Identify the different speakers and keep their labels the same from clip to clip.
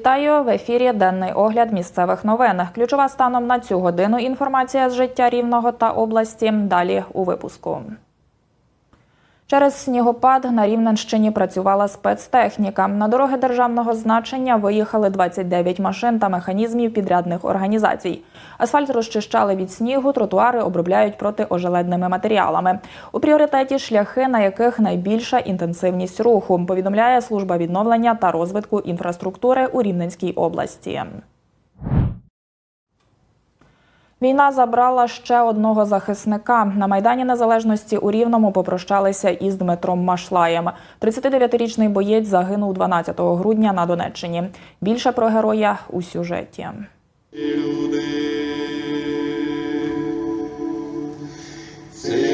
Speaker 1: Вітаю в ефірі. Денний огляд місцевих новин. Ключова станом на цю годину інформація з життя рівного та області. Далі у випуску. Через снігопад на Рівненщині працювала спецтехніка. На дороги державного значення виїхали 29 машин та механізмів підрядних організацій. Асфальт розчищали від снігу, тротуари обробляють протиожеледними матеріалами. У пріоритеті шляхи, на яких найбільша інтенсивність руху, повідомляє служба відновлення та розвитку інфраструктури у Рівненській області. Війна забрала ще одного захисника. На Майдані Незалежності у Рівному попрощалися із Дмитром Машлаєм. 39-річний боєць загинув 12 грудня на Донеччині. Більше про героя у сюжеті.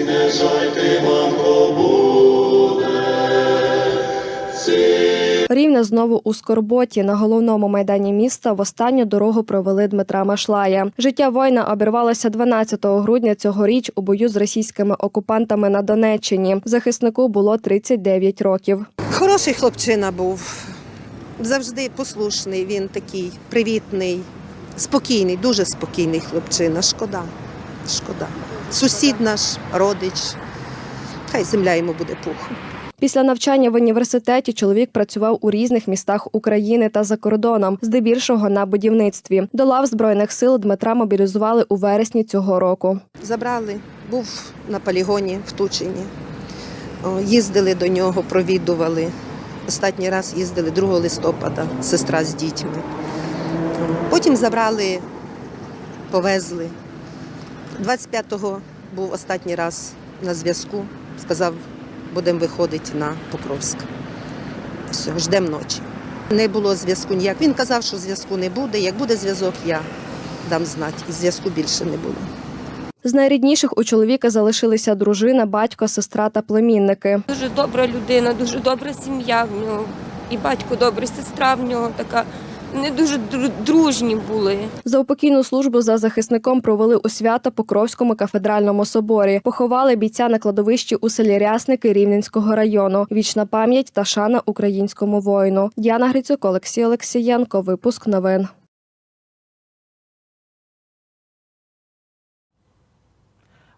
Speaker 2: Не
Speaker 3: Рівне знову у скорботі на головному майдані міста в останню дорогу провели Дмитра Машлая. Життя воїна обірвалося 12 грудня цьогоріч у бою з російськими окупантами на Донеччині. Захиснику було 39 років.
Speaker 4: Хороший хлопчина був, завжди послушний. Він такий привітний, спокійний, дуже спокійний хлопчина. Шкода, шкода. Сусід наш, родич. Хай земля йому буде пухом.
Speaker 3: Після навчання в університеті чоловік працював у різних містах України та за кордоном, здебільшого на будівництві. До лав збройних сил Дмитра мобілізували у вересні цього року.
Speaker 4: Забрали, був на полігоні в Тучині. Їздили до нього, провідували. Останній раз їздили 2 листопада, сестра з дітьми. Потім забрали, повезли. 25-го був останній раз на зв'язку. Сказав, будемо виходити на Покровськ. Все, ждемо ночі. Не було зв'язку ніяк. Він казав, що зв'язку не буде. Як буде зв'язок, я дам знати. І зв'язку більше не було.
Speaker 3: З найрідніших у чоловіка залишилися дружина, батько, сестра та племінники.
Speaker 5: Дуже добра людина, дуже добра сім'я в нього. І батько добрий, сестра в нього така. Вони дуже дружні були.
Speaker 3: Заупокійну службу за захисником провели у свята Покровському кафедральному соборі. Поховали бійця на кладовищі у селі Рясники Рівненського району. Вічна пам'ять та шана українському воїну. Діана Грицюк, Олексій Олексієнко. Випуск новин.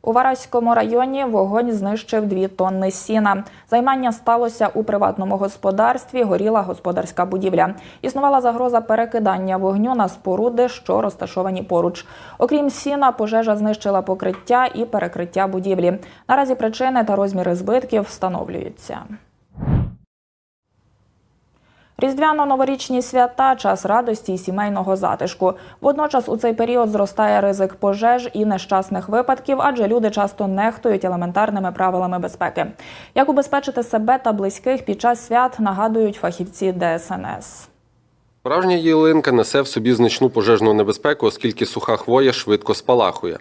Speaker 1: У Вараському районі вогонь знищив дві тонни сіна. Займання сталося у приватному господарстві. Горіла господарська будівля. Існувала загроза перекидання вогню на споруди, що розташовані поруч. Окрім сіна, пожежа знищила покриття і перекриття будівлі. Наразі причини та розміри збитків встановлюються. Різдвяно-новорічні свята час радості і сімейного затишку. Водночас у цей період зростає ризик пожеж і нещасних випадків, адже люди часто нехтують елементарними правилами безпеки. Як убезпечити себе та близьких під час свят, нагадують фахівці ДСНС.
Speaker 6: Справжня ялинка несе в собі значну пожежну небезпеку, оскільки суха хвоя швидко спалахує.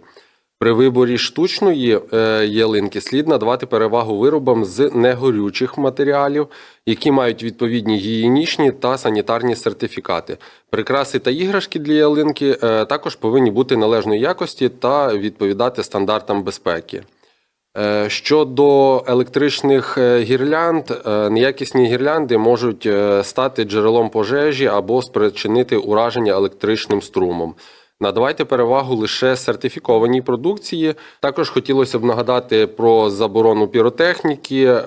Speaker 6: При виборі штучної е, ялинки слід надавати перевагу виробам з негорючих матеріалів, які мають відповідні гігієнічні та санітарні сертифікати. Прикраси та іграшки для ялинки е, також повинні бути належної якості та відповідати стандартам безпеки. Е, Щодо електричних гірлянд, неякісні гірлянди можуть стати джерелом пожежі або спричинити ураження електричним струмом. Надавайте перевагу лише сертифікованій продукції. Також хотілося б нагадати про заборону піротехніки е,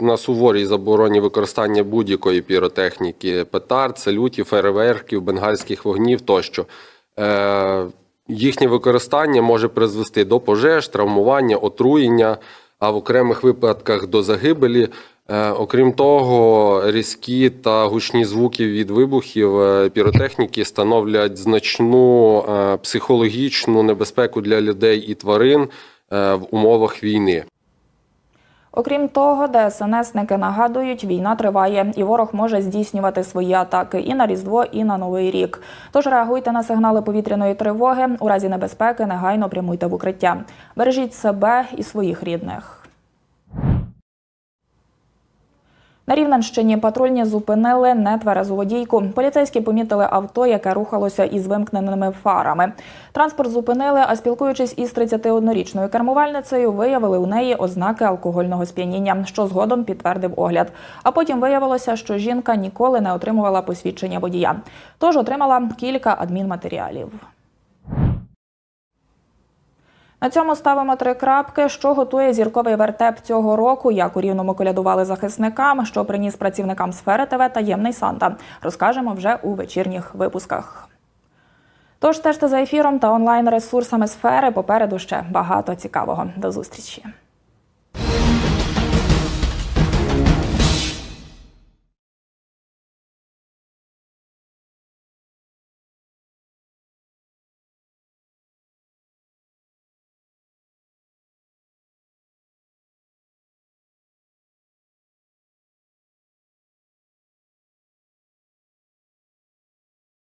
Speaker 6: на суворій забороні використання будь-якої піротехніки, петард, салютів, фейерверків, бенгальських вогнів тощо. Е, Їхнє використання може призвести до пожеж, травмування, отруєння, а в окремих випадках до загибелі. Е, Окрім того, різкі та гучні звуки від вибухів е, піротехніки становлять значну е, психологічну небезпеку для людей і тварин в умовах війни.
Speaker 1: Окрім того, ДСНСники нагадують, війна триває, і ворог може здійснювати свої атаки і на Різдво, і на Новий рік. Тож реагуйте на сигнали повітряної тривоги. У разі небезпеки негайно прямуйте в укриття. Бережіть себе і своїх рідних. На Рівненщині патрульні зупинили нетверезу водійку. Поліцейські помітили авто, яке рухалося із вимкненими фарами. Транспорт зупинили, а спілкуючись із 31-річною кермувальницею, виявили у неї ознаки алкогольного сп'яніння, що згодом підтвердив огляд. А потім виявилося, що жінка ніколи не отримувала посвідчення водія, тож отримала кілька адмінматеріалів. На цьому ставимо три крапки. Що готує зірковий вертеп цього року? Як у рівному колядували захисникам, що приніс працівникам сфери ТВ таємний Санта. Розкажемо вже у вечірніх випусках. Тож стежте за ефіром та онлайн ресурсами сфери. Попереду ще багато цікавого. До зустрічі.